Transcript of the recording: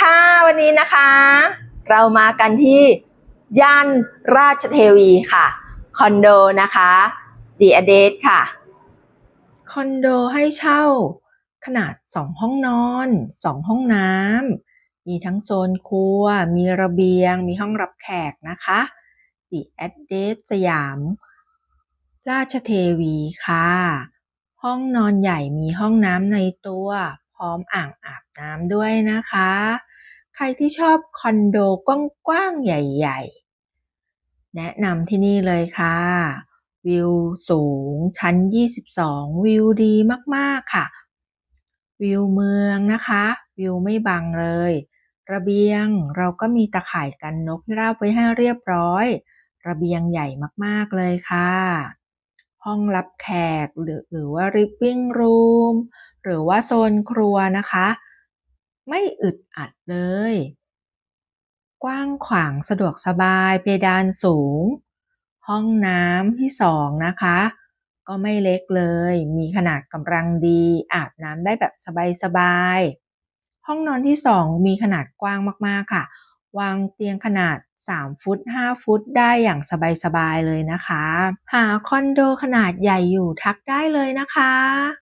ค่ะ วันนี้นะคะ เรามากันที่ย่านราชเทวีค่ะ คอนโดนะคะดีอเดสค่ะ คอนโดให้เช่า ขนาด2ห้องนอน2ห้องน้ำมีทั้งโซนครัว มีระเบียง มีห้องรับแขกนะคะดีแอดเดสสยาม ราชเทวีค่ะ ห้องนอนใหญ่มีห้องน้ำในตัว ร้อมอ่างอาบน้ำด้วยนะคะ ใครที่ชอบคอนโดกว้างๆ ใหญ่ๆ แนะนำที่นี่เลยค่ะ วิวสูงชั้น 22 วิวดีมากๆค่ะ วิวเมืองนะคะ วิวไม่บังเลย ระเบียงเราก็มีตะข่ายกันนกที่ราบไว้ให้เรียบร้อย ระเบียงใหญ่มากๆเลยค่ะห้องรับแขกหรือหรือว่า living room หรือว่าโซนครัวนะคะ ไม่อึดอัดเลย กว้างขวางสะดวกสบายเพดานสูง ห้องน้ำที่สองนะคะ ก็ไม่เล็กเลย มีขนาดกำลังดี อาบน้ำได้แบบสบายๆ ห้องนอนที่สองมีขนาดกว้างมากๆค่ะ วางเตียงขนาด3ฟุต5 ฟุตได้อย่างสบาย ๆ เลยนะคะ หาคอนโดขนาดใหญ่อยู่ทักได้เลยนะคะ